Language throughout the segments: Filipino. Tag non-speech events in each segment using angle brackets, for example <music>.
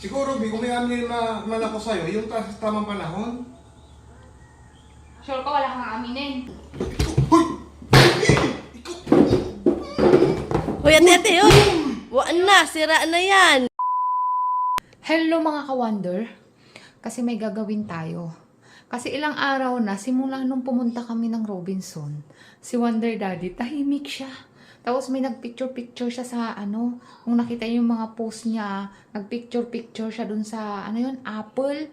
Siguro, Bi, kung may amin na man ako sa'yo, yung ta- tamang panahon. Sure ka wala kang aminin. Hoy! Uy, ate, ate, uy! Waan na, sira na yan. Hello mga ka-wonder. Kasi may gagawin tayo. Kasi ilang araw na, simula nung pumunta kami ng Robinson, si Wonder Daddy, tahimik siya. Tapos may nagpicture-picture siya sa ano, kung nakita niyo yung mga post niya, nagpicture-picture siya dun sa, ano yun, Apple,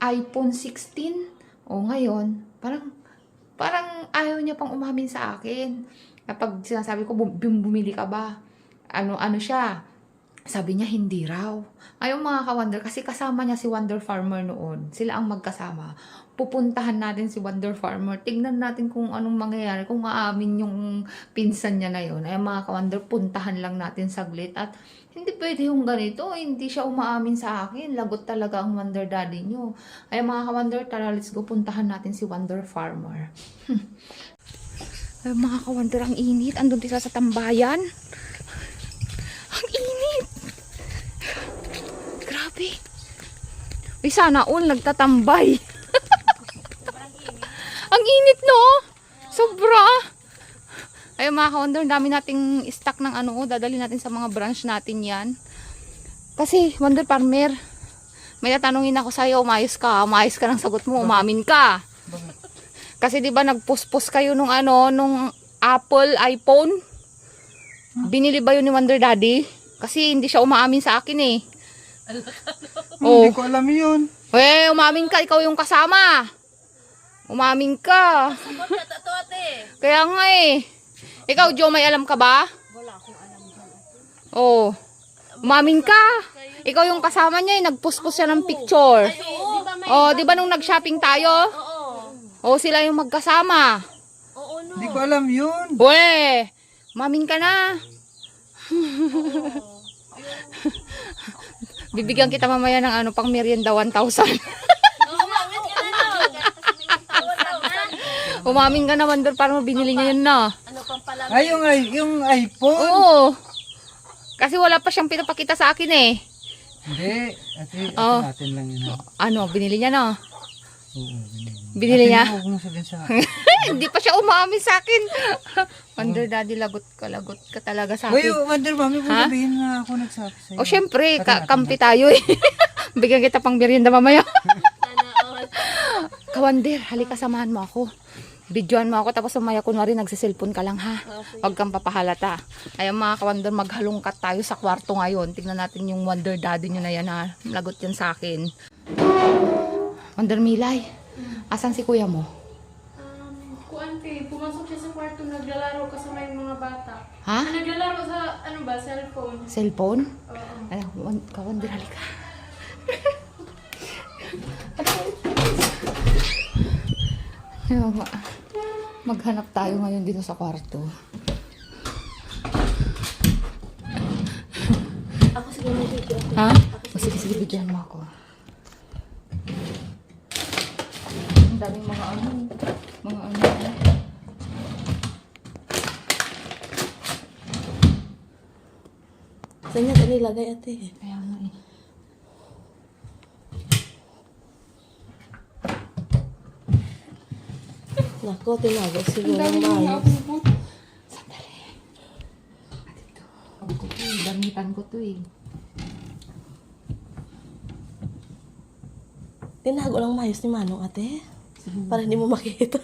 iPhone 16. O ngayon, parang, parang ayaw niya pang umamin sa akin. Kapag sinasabi ko, "Bum- bum- bumili ka ba? Ano, ano siya? Sabi niya, hindi raw. Ayaw mga ka-Wonder, kasi kasama niya si Wonder Farmer noon. Sila ang magkasama. Pupuntahan natin si Wonder Farmer. Tignan natin kung anong mangyayari, kung aamin yung pinsan niya na yun. Ayaw mga ka-Wonder, puntahan lang natin saglit. At hindi pwede yung ganito. Hindi siya umaamin sa akin. Lagot talaga ang Wonder Daddy niyo. Ayaw mga ka-Wonder, tara let's go. Puntahan natin si Wonder Farmer. <laughs> Ay, mga ka-Wonder, ang init. Andun sila sa tambayan. Ang init. Uy, sana all nagtatambay. <laughs> Ang init, no? Sobra. Ayun mga ka-wonder, dami nating stock ng ano, dadali natin sa mga branch natin yan. Kasi, Wonder Farmer, may tatanungin ako sa'yo, umayos ka, umayos ka ng sagot mo, umamin ka. Kasi di ba nagpuspos kayo nung ano, nung Apple iPhone? Binili ba yun ni Wonder Daddy? Kasi hindi siya umaamin sa akin eh. Oh. Hindi ko alam yun. Eh, umamin ka, ikaw yung kasama. Umamin ka. Kaya nga eh. Ikaw, Joe, may alam ka ba? Wala akong alam. Oo. Umamin ka. Ikaw yung kasama niya eh, nagpuspos siya ng picture. Oo, di ba may... Oh, di ba nung nag-shopping tayo? Oo. Oh, sila yung magkasama. Oo, no. Hindi ko alam yun. Uwe, umamin ka na. <laughs> Bibigyan kita mamaya ng ano, pang merienda 1,000. Umamit ka na, no. Umamin ka na, Wonder, para mo binili niya yun na. Ano pang pala? Ay, yung, yung iPhone? Oo. Kasi wala pa siyang pinapakita sa akin eh. Hindi. Ate, ate Oh. natin lang yun. Ano, binili niya na. Oo, binili. Binili niya? Huwag mo sabihin sa <laughs> Hindi pa siya umamin sa akin. Wonder Daddy, lagot ka, lagot ka talaga sa Uy, akin. Wonder Mami, huwag sabihin na ako nagsabi sa'yo. O syempre, ka- kampi tayo eh. <laughs> Bigyan kita pang merienda mamaya. <laughs> Kawander, halika samahan mo ako. Videoan mo ako tapos umaya kunwari nagsiselfon ka lang ha. Huwag kang papahalata. Ayun mga kawander, maghalongkat tayo sa kwarto ngayon. Tignan natin yung Wonder Daddy nyo na yan ha. Lagot yan sa akin. Wonder Milay, asan si kuya mo? Um, kuante, pumasok siya sa kwarto, naglalaro kasama yung mga bata. Ha? Ah, naglalaro sa, ano ba, cellphone. Cellphone? Oo. Ay, wan- kawander, halika. Ayun, ma- Maghanap tayo ngayon dito sa kwarto. Ako sige may video. Ha? O sige, sige, bigyan mo ako. Ang daming mga ano, mga ano. Saan niya ito nilagay, ate? Kaya nga eh. Nako, tinago siguro ng maayos. Sandali. At ito. Ang ko to eh. Gamitan ko to eh. Tinago lang maayos ni Manong, ate. Para hindi mo makita.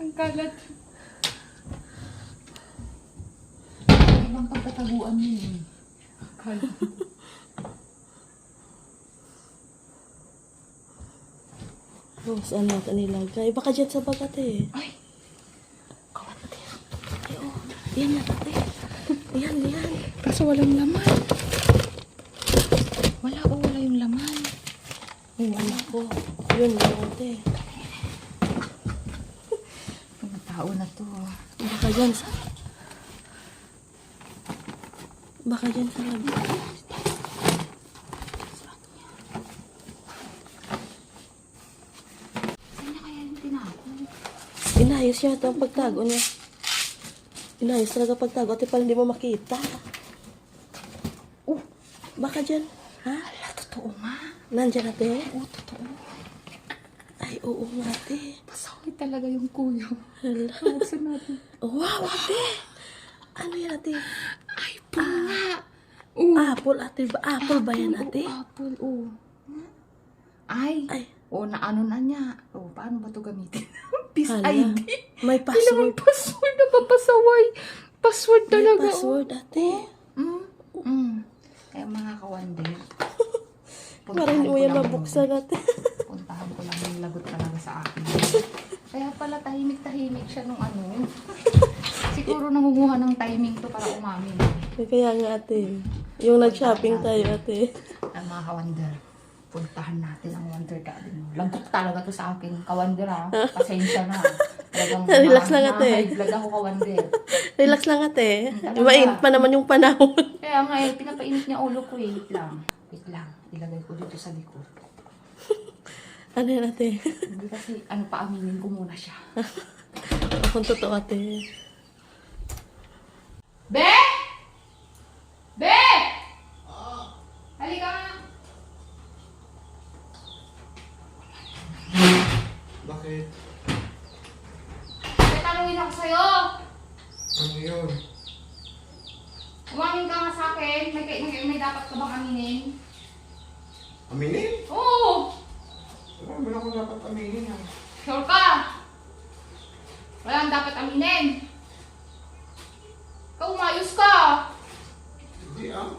Ang kalat. Ibang pagkataguan yun eh. Kalat. Oh, saan natin nilagay? Baka dyan sa bag, ate. Ay! Kawat, ate. Ay, oh. Yan yan, ate. Yan, yan. Kaso walang laman. Wala o, wala yung laman. Yung anak ko. Yun, ate. <laughs> Mga tao na to. Baka dyan sa... Baka dyan sa lab. Saan na kaya yung tinago? Inayos ito ang pagtago niya. Inayos talaga pagtago, ate, para hindi mo makita. Baka dyan. Ha? Ala, totoo nga. Nandyan ate? Oo, totoo. Ay, oo nga ate. Pasaway talaga yung kuya. Hala. Buksan natin. Wow, ate. Ano yan ate? iPhone nga. Oo. Apple ate ba? Apple ba yan ate? Oo, Apple, oo. Ay. Ay. Oo, na ano na niya. Oo, paano ba to gamitin? <laughs> Peace Hala. ID. May <laughs> Kailangan password. password na papasaway. Password May talaga. password ate. Oh. Mm. Mm. Kaya mga kawander. Parang lang mabuksan yung- <laughs> Puntahan ko lang yung lagot talaga sa akin. Kaya pala tahimik-tahimik siya nung ano. Siguro nangunguha ng timing to para umamin. Kaya nga ate. Yung nag-shopping tayo ate. Ang mga kawander. Puntahan natin ang Wonder Garden. Lagot talaga to sa akin. Kawander ha. Pasensya na. Talagang <laughs> Relax lang, ate. Vlog ako kawander. Relax lang ate. Talaga. Mainit pa naman yung panahon. <laughs> Kaya nga eh, pinapainit niya ulo ko eh. Wait lang. Wait lang. Ilagay ko dito sa likod. Ano yan ate? Hindi kasi, ano pa, aminin ko muna siya. <laughs> Akong totoo ate. Be! Be! Halika nga. Bakit? May tanungin ako sa'yo. Ano yun? Umamin ka nga sa akin. May, may, may dapat ka bang aminin? Aminin? Oo! Wala naman ako dapat aminin ah. Sure ka? Walang dapat aminin. Ikaw, umayos ka. Hindi ah.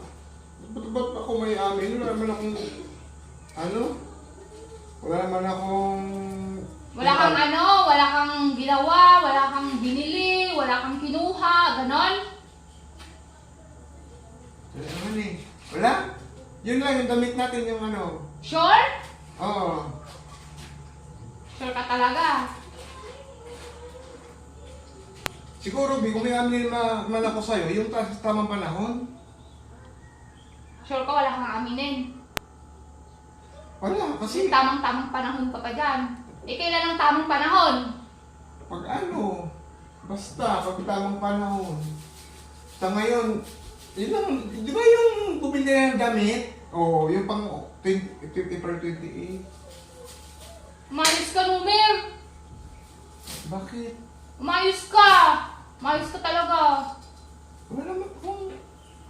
Ba't, ba't ako may amin? Wala naman akong... Ano? Wala naman akong... Wala kang ano, wala kang ginawa, wala kang binili, wala kang kinuha, ganon. Wala naman eh. Wala? Yun lang, yung damit natin yung ano. Sure? Oo. Sure ka talaga. Siguro, Bi, kung may amin na man ako sa'yo, yung ta- tamang panahon. Sure ka wala kang aminin. Wala, Kasi kasi tamang-tamang panahon ka pa dyan. Eh, kailan ang tamang panahon? pag ano, basta, pag tamang panahon. Sa ngayon, yun lang, di ba yung bumili ng damit? Oo, yung pang 20, April 28. Umayos ka, Numer! Bakit? Umayos ka! Umayos ka talaga. Wala naman kung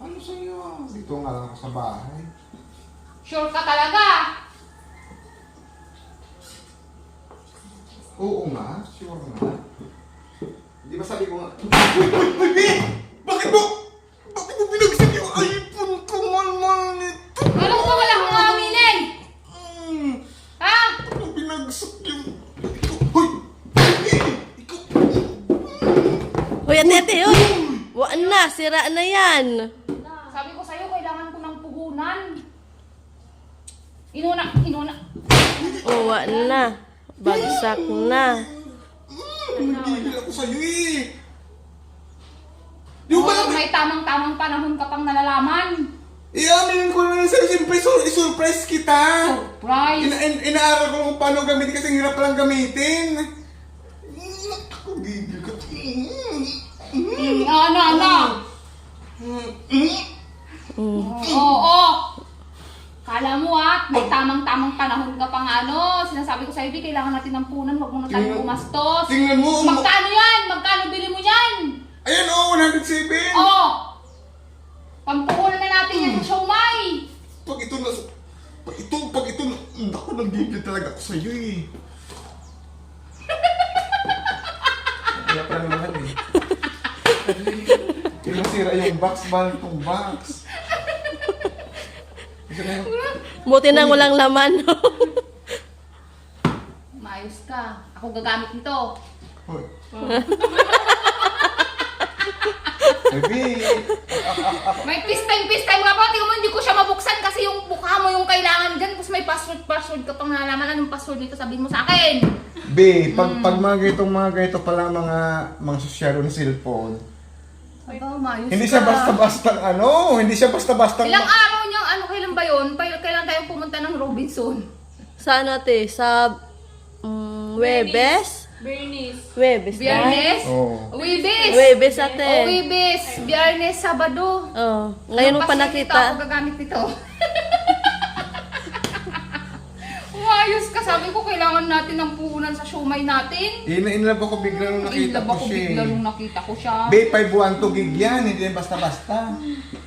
ano sa'yo. Dito nga lang ako sa bahay. Sure ka talaga. Oo nga, sure nga. Di ba sabi ko nga, Uy, uy, uy, Bi! Bakit mo? Bakit mo binagsak yung iPhone ko, man-man nito? Alam ko wala kang aminin! Mm, Ha? Bakit mo binagsak yung... Ikaw, hoy! Bi! Ikaw, Hoy ate ate hoy. Waan na, sira na yan. Sabi ko sa'yo, kailangan ko ng puhunan. Inuna, inuna. Oh, waan na. Bagsak na. nagigil ako sa'yo eh. Di ba Oo, may tamang-tamang panahon ka pang nalalaman. Iaminin ko na sa'yo, siyempre sur- surprise kita. Surprise! Ina in inaaral ko kung paano gamitin kasi ang hirap palang gamitin. Ako, gigil ka. Mm, Mm, ano, ano? mm, mm. Oo, oo. Kala mo ah, may tamang-tamang panahon ka pang ano. Sinasabi ko sa'yo, Bi, kailangan natin ng punan, huwag mo na tayo Tingnan- gumastos. Tingnan mo. um- Magkano yan? Magkano bili mo yan? Ayan oh, 107. Oo! Pampuhunan na natin yan sa siomay. Pag ito na... Pag ito, pag ito na... Ako, nagigil talaga ako sa'yo eh. Kaya pa naman eh. Yung nasira yung box, mahal itong box. Buti na walang laman. Maayos ka. Ako gagamit nito. Hoy. <laughs> Baby, May peace time, peace time nga pa. Tingnan mo, hindi ko siya mabuksan kasi yung mukha mo yung kailangan dyan. Tapos may password, password ka pang nalaman. Anong password nito? Sabihin mo sa akin. B, pag, pag mga ganitong mga ganito pala mga mga sosyalo ng cellphone, Aba, maayos hindi ka. siya basta-basta ano, hindi siya basta-basta Ilang araw ba yun? Pa- Kailan tayo pumunta ng Robinson? Saan ate? Sa mm, Webes? Bernice. Webes. Biyernes? Oo. Wibis! Webes ate. O Wibis! Biyernes, Sabado. Oh, ngayon mo pa nakita. Ako gagamit nito. <laughs> Umayos ka. Sabi ko, kailangan natin ng puhunan sa shumay natin. In inlove ako bigla nung nakita Inlove ko ako siya. eh. bigla nung nakita ko siya. Babe, 512 gig yan. Hindi yan basta-basta.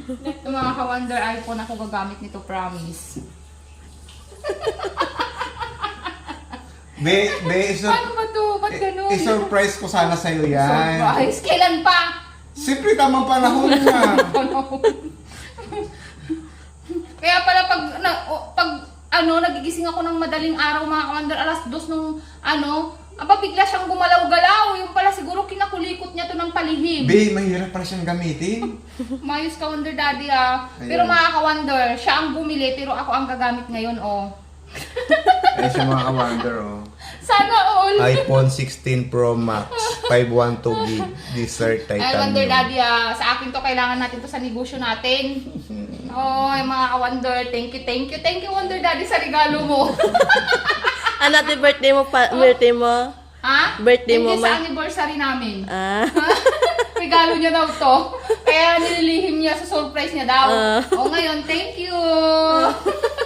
Ito mga ka-Wonder iPhone ako gagamit nito, promise. Be, be, isur- Paano ba to? Ba't ganun? i-surprise ko sana sa'yo yan. Surprise. Kailan pa? Siyempre, tamang panahon na. <laughs> Kaya pala pag, na, o, pag ano, nagigising ako ng madaling araw mga ka-Wonder, alas dos nung ano, aba bigla siyang gumalaw-galaw. Yung pala siguro kinakulikot niya to ng palihim. Be, mahirap pala siyang gamitin. <laughs> Mayos ka Wonder Daddy ah. Pero mga ka-Wonder, siya ang bumili pero ako ang gagamit ngayon oh. <laughs> Ay, siya mga ka-wonder, oh. Sana all. iPhone <laughs> 16 Pro Max, 512 gig, dessert Ay, Wonder Daddy ah, sa akin to kailangan natin to sa negosyo natin. Oh, yung mga ka-Wonder, thank you, thank you, thank you Wonder Daddy sa regalo mo. <laughs> Ano ate birthday mo pa, birthday mo? ha? Birthday Thank mo, you sa ma- anniversary namin. Ah. <laughs> regalo niya daw to. Kaya nililihim niya sa surprise niya daw. Ah. oh, ngayon, thank you. <laughs>